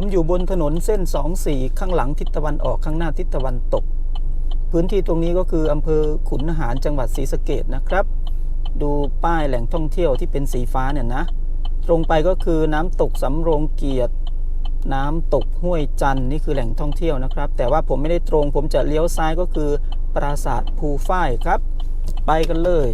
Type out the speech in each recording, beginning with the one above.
ผมอยู่บนถนนเส้น 24 ข้างหลังทิศตะวันออกข้างหน้าทิศตะวันตก พื้นที่ตรงนี้ก็คืออำเภอขุนหารจังหวัดศรีสะเกดนะครับ ดูป้ายแหล่งท่องเที่ยวที่เป็นสีฟ้าเนี่ยนะ ตรงไปก็คือน้ำตกสำโรงเกียรติ น้ำตกห้วยจันนี่คือแหล่งท่องเที่ยวนะครับ แต่ว่าผมไม่ได้ตรง ผมจะเลี้ยวซ้ายก็คือปราสาทภูฝ้ายครับ ไปกันเลย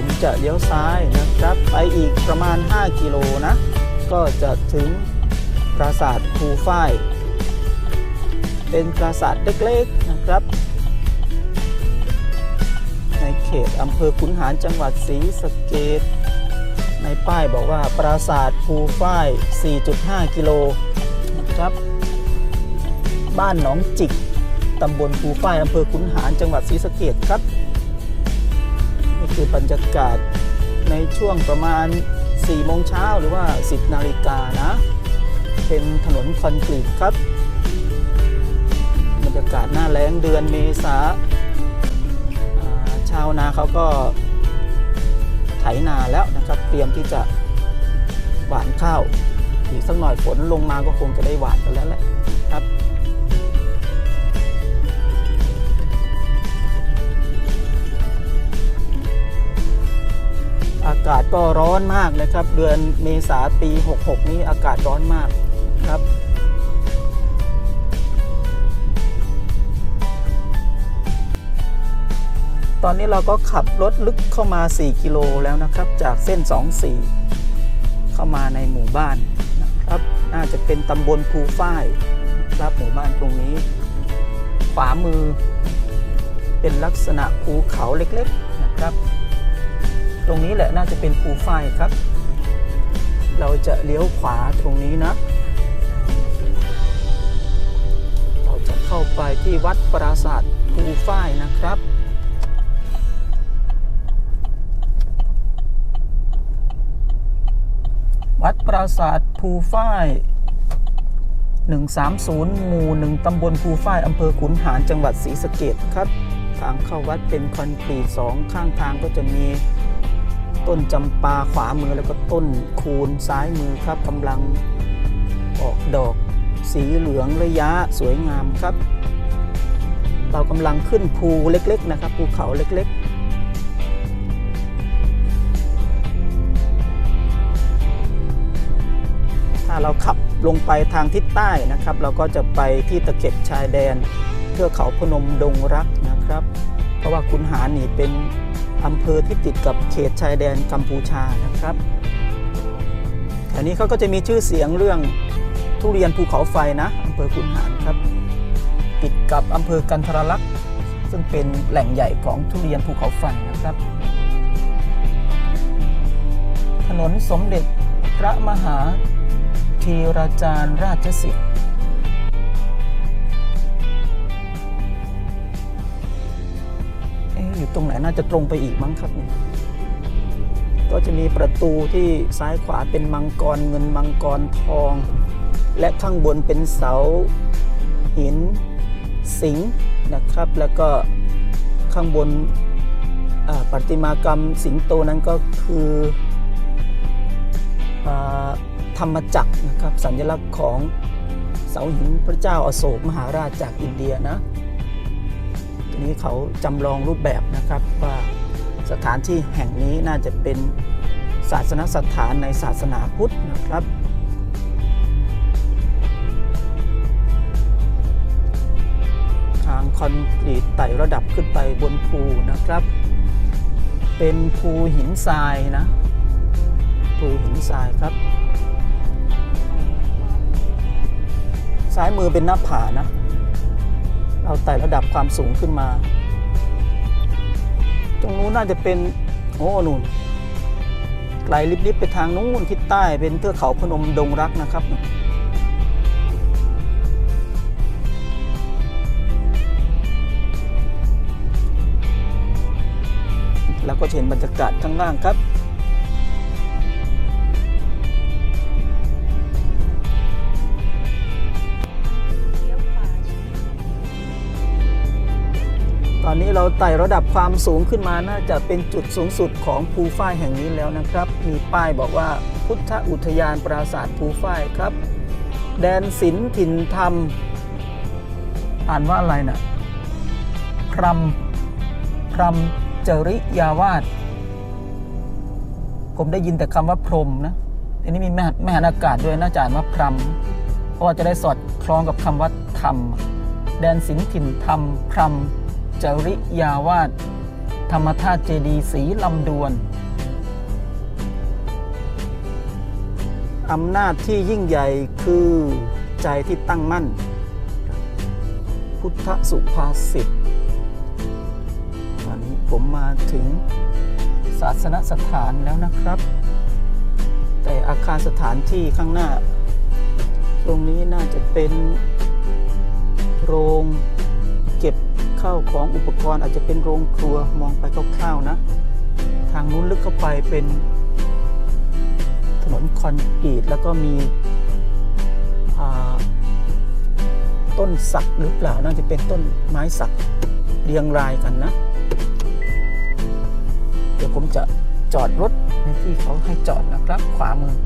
ผมจะเลี้ยวซ้ายนะครับ ไปอีกประมาณ 5 กิโลนะ ก็จะถึงปราสาทภูฝ้าย เป็นปราสาทเล็กๆนะครับ ในเขตอำเภอขุนหารจังหวัดศรีสะเกดในป้ายบอกว่าปราสาทภูฝ้าย 4.5 กิโลนะครับ บ้านหนองจิกตำบลภูฝ้ายอำเภอขุนหารจังหวัดศรีสะเกดครับ คือบรรยากาศในช่วงประมาณ 4 โมงเช้าหรือว่า 10 นาฬิกานะ เป็นถนนคอนกรีตครับ บรรยากาศหน้าแล้งเดือนเมษาาชาวนาเขาก็ไถนาแล้วนะครับ เตรียมที่จะหว่านข้าว อีกสักหน่อยฝนลงมาก็คงจะได้หว่านกันแล้วแหละครับ อากาศก็ร้อนมากนะครับ เดือนเมษาปี 66 นี้อากาศร้อนมากครับตอนนี้เราก็ขับรถลึกเข้ามา 4 กิโลแล้วนะครับ จากเส้น 24 เข้ามาในหมู่บ้านนะครับ น่าจะเป็นตำบลภูฝ้ายครับหมู่บ้านตรงนี้ ขวามือเป็นลักษณะภูเขาเล็กๆนะครับ ตรงนี้แหละน่าจะเป็นภูฝ้ายครับ เราจะเลี้ยวขวาตรงนี้นะ เราจะเข้าไปที่วัดปราสาทภูฝ้ายนะครับวัดปราสาทภูฝ้าย 130 หมู่ 1 ตำบลภูฝ้าย อำเภอขุนหาร จังหวัดศรีสะเกดครับ ทางเข้าวัดเป็นคอนกรีตสองข้างทางก็จะมี ต้นจำปาขวามือแล้วก็ต้นคูนซ้ายมือครับกำลังออกดอกสีเหลืองระยะสวยงามครับ เรากำลังขึ้นภูเล็กๆนะครับภูเขาเล็กๆถ้าเราขับลงไปทางทิศใต้นะครับ เราก็จะไปที่ตะเข็บชายแดนเทือกเขาพนมดงรักนะครับ เพราะว่าคุนหารนี่เป็น อำเภอที่ติดกับเขตชายแดนกัมพูชานะครับแถวนี้เขาก็จะมีชื่อเสียงเรื่องทุเรียนภูเขาไฟนะอำเภอคุนหารครับ ติดกับอำเภอกันทรลักษณ์ซึ่งเป็นแหล่งใหญ่ของทุเรียนภูเขาไฟนะครับ ถนนสมเด็จพระมหาธีราจารย์ราชสิทธิ์ อยู่ตรงไหนน่าจะตรงไปอีกมั้งครับเนี่ยก็จะมีประตูที่ซ้ายขวาเป็นมังกรเงินมังกรทอง และข้างบนเป็นเสาหินสิงนะครับ แล้วก็ข้างบนประติมากรรมสิงโตนั้นก็คืออธรรมจักรนะครับสัญลักษณ์ของเสาหินพระเจ้าอาโศกมหาราชจากอินเดียนะ นี้เขาจำลองรูปแบบนะครับว่าสถานที่แห่งนี้น่าจะเป็นศาสนสถานในศาสนาพุทธนะครับ ทางคอนกรีตไต่ระดับขึ้นไปบนภูนะครับ เป็นภูหินทรายนะ ภูหินทรายครับ ซ้ายมือเป็นหน้าผานะ เราไต่ระดับความสูงขึ้นมา ตรงนู้นน่าจะเป็นโอ้นู่นไกลลิบๆไปทางนู้นทิศใต้เป็นเทือกเขาพนมดงรักนะครับแล้วก็เห็นบรรยากาศข้างล่างครับ เราไต่ระดับความสูงขึ้นมาน่าจะเป็นจุดสูงสุดของภูฝ้ายแห่งนี้แล้วนะครับ มีป้ายบอกว่าพุทธอุทยานปราสาทภูฝ้ายครับ แดนศิลป์ถิ่นธรรม อ่านว่าอะไรนะ่ะพรมพรมจริยาวาสผมได้ยินแต่คำว่าพรมนะอันนี้มีแม่แม่หันอากาศด้วยน่าจะอ่านว่าพรมเพราะว่าจะได้สอดคล้องกับคำว่าธรรม แดนศิลป์ถิ่นธรรมพรม จริยาวาสธรรมธาตุเจดีสีลำดวน อำนาจที่ยิ่งใหญ่คือใจที่ตั้งมั่น พุทธสุภาษิตตอนนี้ผมมาถึงศาสนสถานแล้วนะครับ แต่อาคารสถานที่ข้างหน้า ตรงนี้น่าจะเป็นโรง ก็บข้าของอุปกรณ์อาจจะเป็นโรงครัวมองไปคร่าวๆนะ ทางนู้นลึกเข้าไปเป็นถนนคอนกรีตแล้วก็มีต้นสักหรือเปล่าน่าจะเป็นต้นไม้สักเรียงรายกันนะ เดี๋ยวผมจะจอดรถในที่เขาให้จอดนะครับ ขวามือ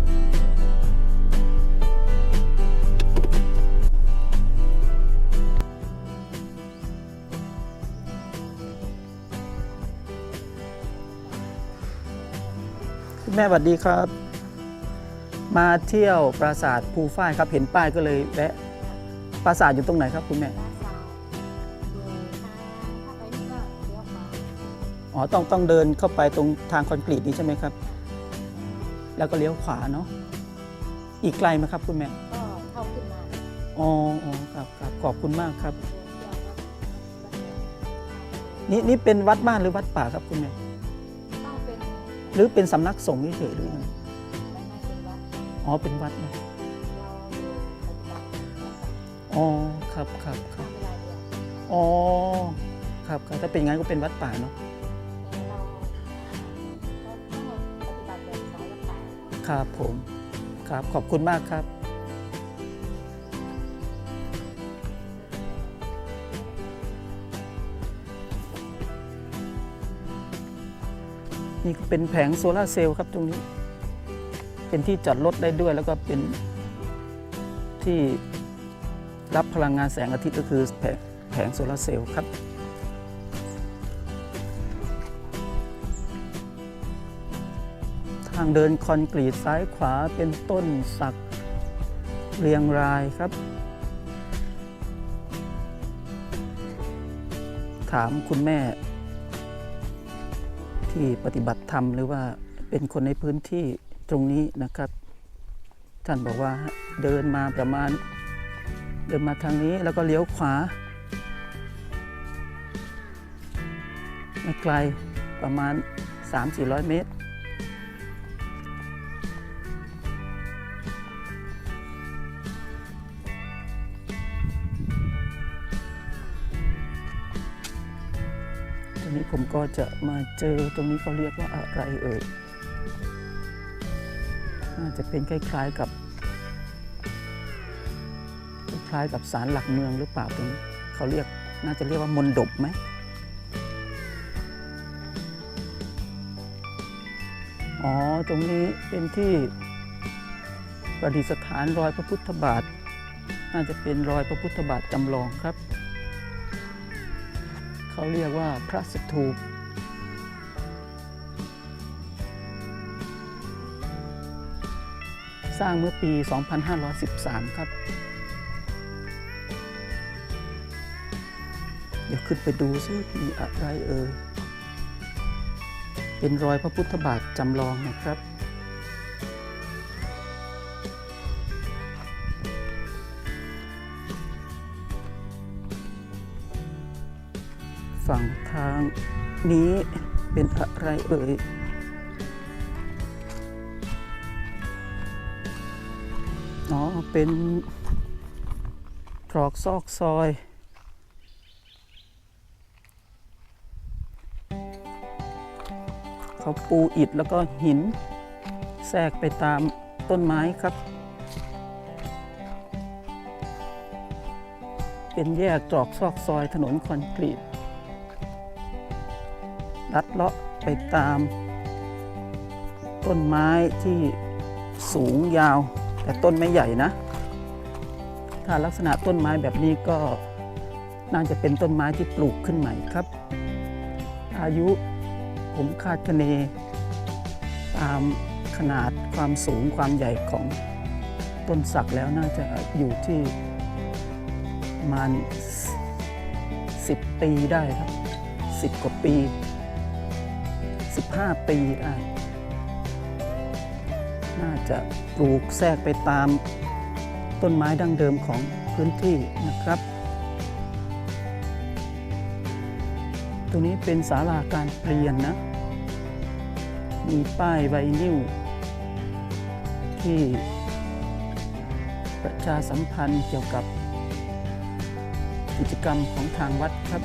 คุณแม่สวัสดีครับ มาเที่ยวปราสาทภูฝ้ายครับเห็นป้ายก็เลยแวะปราสาทอยู่ตรงไหนครับคุณแม่ปราสาทอยู่ทางถ้าไปนี่ก็เลี้ยวขวาอ๋อต้องต้องเดินเข้าไปตรงทางคอนกรีตนี้ใช่ไหมครับ แล้วก็เลี้ยวขวาเนาะอีกไกลไหมครับคุณแม่ก็เข้าขึ้นมาอ๋ออ๋อครับครับขอบคุณมากครับเที่ยววัดวัดนี่นี่เป็นวัดบ้านหรือวัดป่าครับคุณแม่ต้องเป็น หรือเป็นสำนักสงฆ์เฉยๆหรือยังไงไม่ไม่เป็นวัดอ๋อเป็นวัดนะเราอยู่ปฏิบัติรักษาอ๋อครับครับครับเวลาเดียวอ๋อครับครับถ้าเป็นอย่างนั้นก็เป็นวัดป่าเนาะแต่เราก็ต้องปฏิบัติแบบสายวัดป่าครับผม ครับขอบคุณมากครับ นี่ก็เป็นแผงโซลาร์เซลล์ครับตรงนี้ เป็นที่จอดรถได้ด้วยแล้วก็เป็นที่รับพลังงานแสงอาทิตย์ก็คือแผงแผงโซลาร์เซลล์ครับ ทางเดินคอนกรีตซ้ายขวาเป็นต้นสักเรียงรายครับ ถามคุณแม่ ที่ปฏิบัติธรรมหรือว่าเป็นคนในพื้นที่ตรงนี้นะครับ ท่านบอกว่าเดินมาประมาณ เดินมาทางนี้แล้วก็เลี้ยวขวาไม่ไกลประมาณ 3-400 เมตร ผมก็จะมาเจอตรงนี้เขาเรียกว่าอะไรเอ่ยน่าจะเป็นคล้ายๆกับ คล้ายกับศาลหลักเมืองหรือเปล่าตรงนี้เขาเรียกน่าจะเรียกว่ามนดบไหมอ๋อ ตรงนี้เป็นที่ประดิษฐานรอยพระพุทธบาท น่าจะเป็นรอยพระพุทธบาทจำลองครับ เขาเรียกว่าพระสถูปสร้างเมื่อปี 2513 ครับ เดี๋ยวขึ้นไปดูซิมีอะไรเอ่ย เป็นรอยพระพุทธบาทจำลองนะครับางนี้เป็นอะไรเอ่ยอ๋อเป็นตรอกซอกซอย เขาปูอิฐแล้วก็หิน แทรกไปตามต้นไม้ครับ เป็นแยกตรอกซอกซอยถนนคอนกรีต ลัดเลาะไปตาม ต้นไม้ที่สูงยาว แต่ต้นไม่ใหญ่นะ ถ้าลักษณะต้นไม้แบบนี้ก็น่าจะเป็นต้นไม้ที่ปลูกขึ้นใหม่ครับ อายุผมคาดคะเนตามขนาดความสูงความใหญ่ของต้นสักแล้วน่าจะอยู่ที่ประมาณ10 ปีได้ครับ 10 กว่าปี 15 ปีได้ น่าจะปลูกแทรกไปตามต้นไม้ดั้งเดิมของพื้นที่นะครับตรงนี้เป็นศาลาการเปลี่ยนนะ มีป้ายไวนิวที่ประชาสัมพันธ์เกี่ยวกับกิจกรรมของทางวัดครับ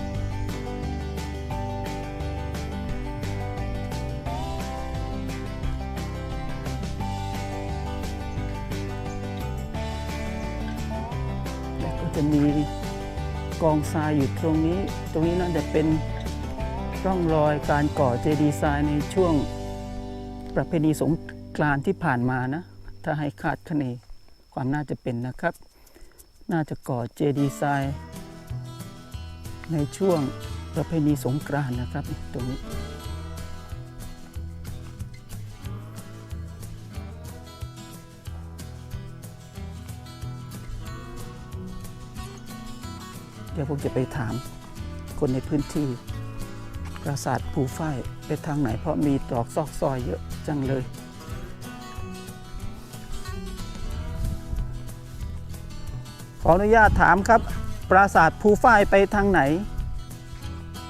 กองทรายอยู่ตรงนี้ ตรงนี้น่าจะเป็นร่องรอยการก่อเจดีย์ทรายในช่วงประเพณีสงกรานต์ที่ผ่านมานะ ถ้าให้คาดคะเนความน่าจะเป็นนะครับ น่าจะก่อเจดีย์ทรายในช่วงประเพณีสงกรานต์นะครับ ตรงนี้ ดี๋ยวผมจะไปถามคนในพื้นที่ ปราสาทภูฝ้ายไปทางไหนเพราะมีตรอกซอกซอยเยอะจังเลยขออนุญาตถามครับ ปราสาทภูฝ้ายไปทางไหน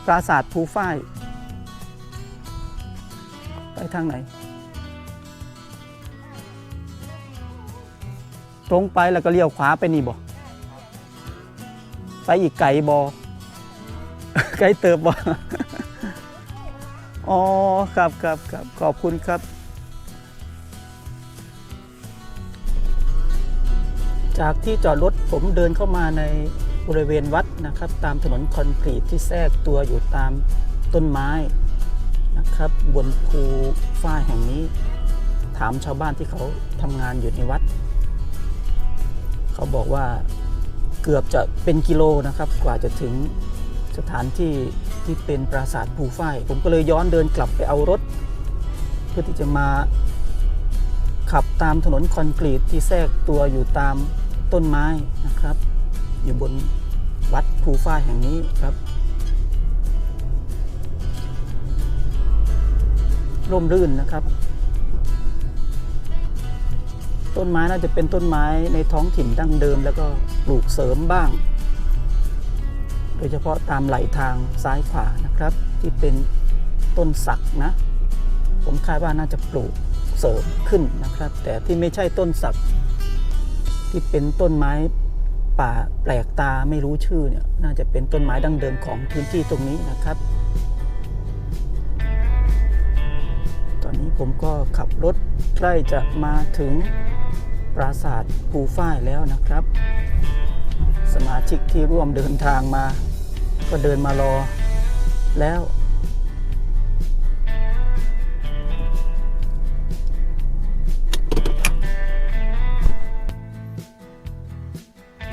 ปราสาทภูฝ้าย ไปทางไหน ตรงไปแล้วก็เลี้ยวขวาไปนี่บ่ ไปอีกไก่บอไก่เติบบออ๋อครับครับครับขอบคุณครับ จากที่จอดรถผมเดินเข้ามาในบริเวณวัดนะครับ ตามถนนคอนกรีตที่แทรกตัวอยู่ตามต้นไม้นะครับ บนภูฝ้ายแห่งนี้ ถามชาวบ้านที่เขาทำงานอยู่ในวัด เขาบอกว่า เกือบจะเป็นกิโลนะครับ กว่าจะถึงสถานที่ที่เป็นปราสาทภูฝ้าย ผมก็เลยย้อนเดินกลับไปเอารถ เพื่อที่จะมาขับตามถนนคอนกรีตที่แทรกตัวอยู่ตามต้นไม้นะครับ อยู่บนวัดภูฝ้ายแห่งนี้ครับร่มรื่นนะครับ ต้นไม้น่าจะเป็นต้นไม้ในท้องถิ่นดั้งเดิม แล้วก็ปลูกเสริมบ้าง โดยเฉพาะตามไหลทางซ้ายขวานะครับ ที่เป็นต้นสักนะ ผมคาดว่าน่าจะปลูกเสริมขึ้นนะครับ แต่ที่ไม่ใช่ต้นสัก ที่เป็นต้นไม้ป่าแปลกตาไม่รู้ชื่อเนี่ยน่าจะเป็นต้นไม้ดั้งเดิมของพื้นที่ตรงนี้นะครับ ตอนนี้ผมก็ขับรถใกล้จะมาถึง ปราสาทภูฝ้ายแล้วนะครับ สมาชิกที่ร่วมเดินทางมา ก็เดินมารอแล้ว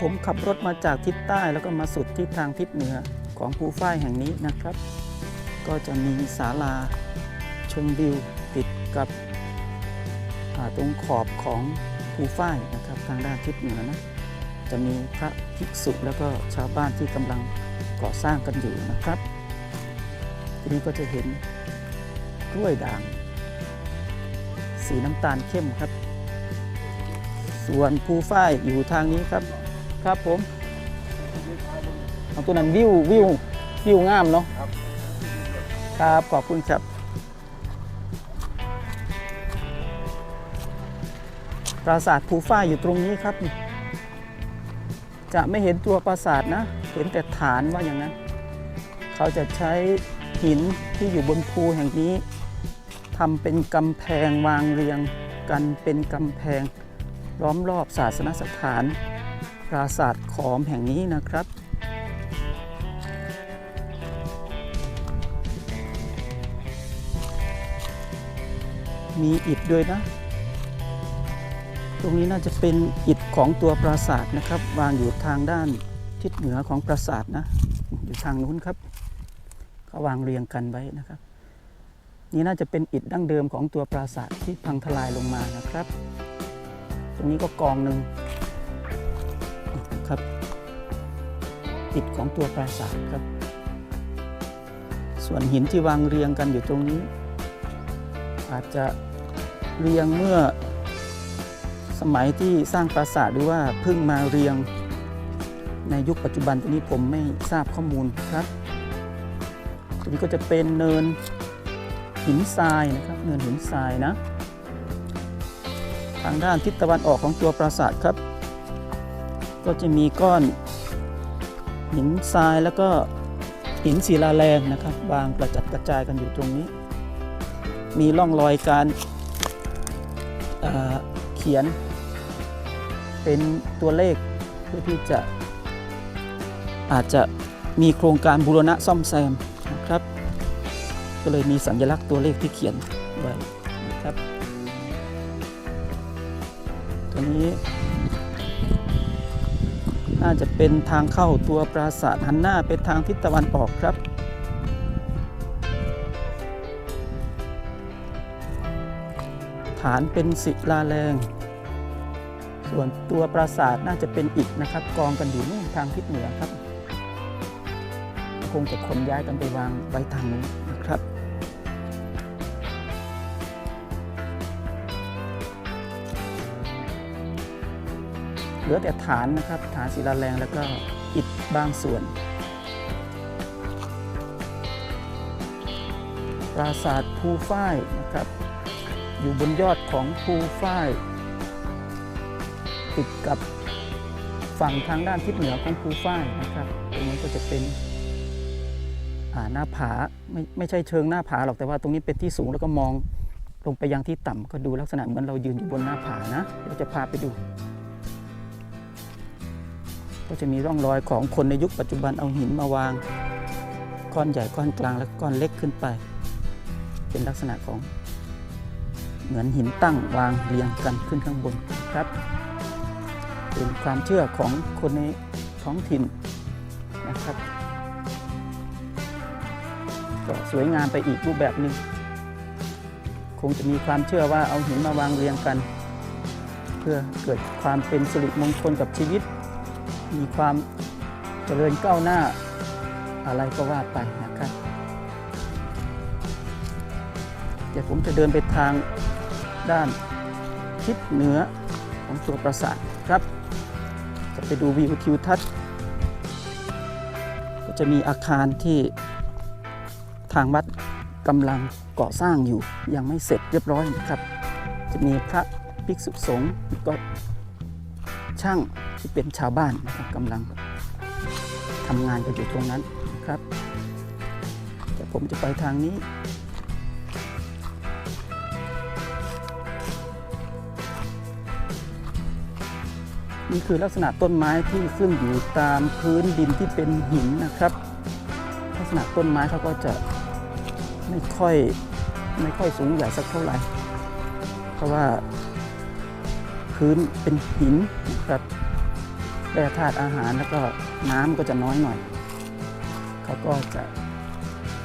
ผมขับรถมาจากทิศใต้แล้วก็มาสุดที่ทางทิศเหนือของภูฝ้ายแห่งนี้นะครับ ก็จะมีศาลาชมวิวติดกับตรงขอบของ ภูฝ้ายนะครับทางด้านทิศเหนือนะจะมีพระภิกษุแล้วก็ชาวบ้านที่กำลังก่อสร้างกันอยู่นะครับ ทีนี้ก็จะเห็นกล้วยด่าง สีน้ำตาลเข้มครับ ส่วนภูฝ้ายอยู่ทางนี้ครับครับผมเอาตัวนั้นวิววิววิวงามเนาะครับขอบคุณครับ ปราสาทภูฝ้ายอยู่ตรงนี้ครับ จะไม่เห็นตัวปราสาทนะ เห็นแต่ฐานว่าอย่างนั้น เขาจะใช้หินที่อยู่บนภูแห่งนี้ทำเป็นกำแพงวางเรียงกันเป็นกำแพงล้อมรอบศาสนสถาน ปราสาทขอมแห่งนี้นะครับมีอิฐด้วยนะ ตรงนี้น่าจะเป็นอิฐของตัวปราสาทนะครับ วางอยู่ทางด้านทิศเหนือของปราสาทนะ อยู่ทางนู้นครับเขาวางเรียงกันไว้นะครับ นี่น่าจะเป็นอิฐดั้งเดิมของตัวปราสาทที่พังทลายลงมานะครับ ตรงนี้ก็กองหนึ่งครับอิฐของตัวปราสาทครับ ส่วนหินที่วางเรียงกันอยู่ตรงนี้ อาจจะเรียงเมื่อ มัยที่สร้างปราสาทหรือว่าเพิ่งมาเรียง ในยุคปัจจุบันตรงนี้ผมไม่ทราบข้อมูลครับตรงนี้ก็จะเป็นเนินหินทรายนะครับ เนินหินทรายนะ ทางด้านทิศตะวันออกของตัวปราสาทครับ ก็จะมีก้อนหินทรายแล้วก็หินศิลาแรงนะครับวางกระจัดกระจายกันอยู่ตรงนี้ มีร่องรอยการเอ่อเขียน เป็นตัวเลขเพื่อที่จะอาจจะมีโครงการบูรณะซ่อมแซมนะครับ ก็เลยมีสัญลักษณ์ตัวเลขที่เขียนไว้นะครับตัวนี้น่าจะเป็นทางเข้าตัวปราสาทหันหน้าไปทางทิศตะวันออกครับฐานเป็นศิลาแรง ส่วนตัวปราสาทน่าจะเป็นอิฐนะครับ กองกันอยู่นู่นทางทิศเหนือครับ คงจะขนย้ายกันไปวางไว้ทางนู้นนะครับเหลือแต่ฐานนะครับ ฐานศิลาแรงแล้วก็อิฐบางส่วน ปราสาทภูฝ้ายนะครับ อยู่บนยอดของภูฝ้าย ติดกับฝั่งทางด้านทิศเหนือของภูฝ้ายนะครับตรงนี้ก็จะเป็นหน้าผาไม่ไม่ใช่เชิงหน้าผาหรอกแต่ว่าตรงนี้เป็นที่สูงแล้วก็มองลงไปยังที่ต่ำก็ดูลักษณะเหมือนเรายืนอยู่บนหน้าผานะเดี๋ยวจะพาไปดู ก็จะมีร่องรอยของคนในยุคปัจจุบันเอาหินมาวางก้อนใหญ่ก้อนกลางและก้อนเล็กขึ้นไป เป็นลักษณะของเหมือนหินตั้งวางเรียงกันขึ้นข้างบนครับ เป็นความเชื่อของคนในท้องถิ่นนะครับก็สวยงามไปอีกรูปแบบหนึ่งคงจะมีความเชื่อว่าเอาหินมาวางเรียงกัน เพื่อเกิดความเป็นสิริมงคลกับชีวิต มีความเจริญก้าวหน้าอะไรก็ว่าไปนะครับเดี๋ยวผมจะเดินไปทางด้านทิศเหนือของตัวปราสาทครับ ไปดูวิวทิวทัศน์ ก็จะมีอาคารที่ทางวัดกำลังก่อสร้างอยู่ ยังไม่เสร็จเรียบร้อยนะครับ จะมีพระภิกษุสงฆ์ก็ช่างที่เป็นชาวบ้านนะครับกำลังทำงานกันอยู่ตรงนั้นนะครับเดี๋ยวผมจะไปทางนี้ นี่คือลักษณะต้นไม้ที่ขึ้นอยู่ตามพื้นดินที่เป็นหินนะครับ ลักษณะต้นไม้เขาก็จะไม่ค่อยไม่ค่อยสูงใหญ่สักเท่าไหร่ เพราะว่าพื้นเป็นหินนะครับแร่ธาตุอาหารแล้วก็น้ำก็จะน้อยหน่อย เขาก็จะ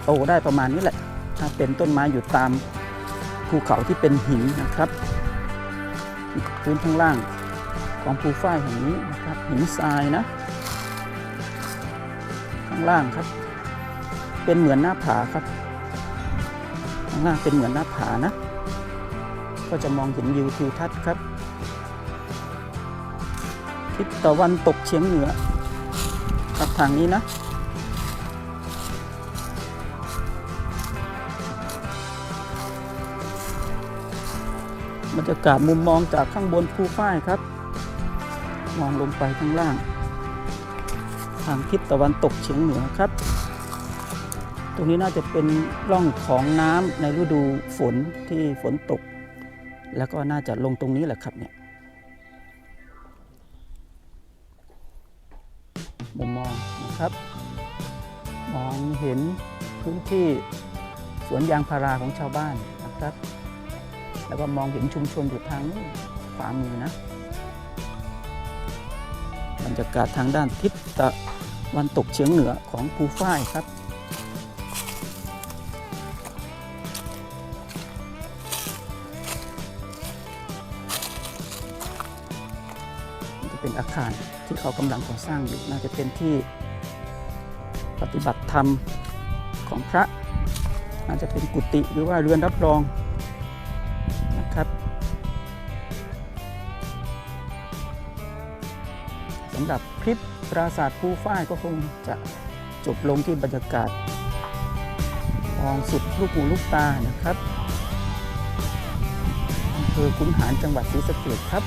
โตได้ประมาณนี้แหละ ถ้าเป็นต้นไม้อยู่ตามภูเขาที่เป็นหินนะครับ พื้นข้างล่าง ของภูฝ้ายแห่งนี้นะครับหินทรายนะ ข้างล่างครับ เป็นเหมือนหน้าผาครับ ข้างล่างเป็นเหมือนหน้าผานะ ก็จะมองเห็นวิวทิวทัศน์ครับทิศตะวันตกเฉียงเหนือครับทางนี้นะบรรยากาศมุมมองจากข้างบนภูฝ้ายครับ มองลงไปข้างล่าง ทางทิศตะวันตกเฉียงเหนือครับ ตรงนี้น่าจะเป็นร่องของน้ำในฤดูฝนที่ฝนตก แล้วก็น่าจะลงตรงนี้แหละครับเนี่ยมุมมองนะครับ มองเห็นพื้นที่สวนยางพาราของชาวบ้านนะครับ แล้วก็มองเห็นชุมชนอยู่ทางขวามือนะ รรยากาศทางด้านทิศตะวันตกเฉียงเหนือของภูฝ้ายครับ จะเป็นอาคารที่เขากำลังก่อสร้างอยู่น่าจะเป็นที่ปฏิบัติธรรมของพระน่าจะเป็นกุฏิหรือว่าเรือนรับรองนะครับำหรับคลิปปราสาทภูฝ้ายก็คงจะจบลงที่บรรยากาศมองสุดลูกหูลูกตานะครับอำเภอขุนหารจังหวัดศรีสะเกษครับ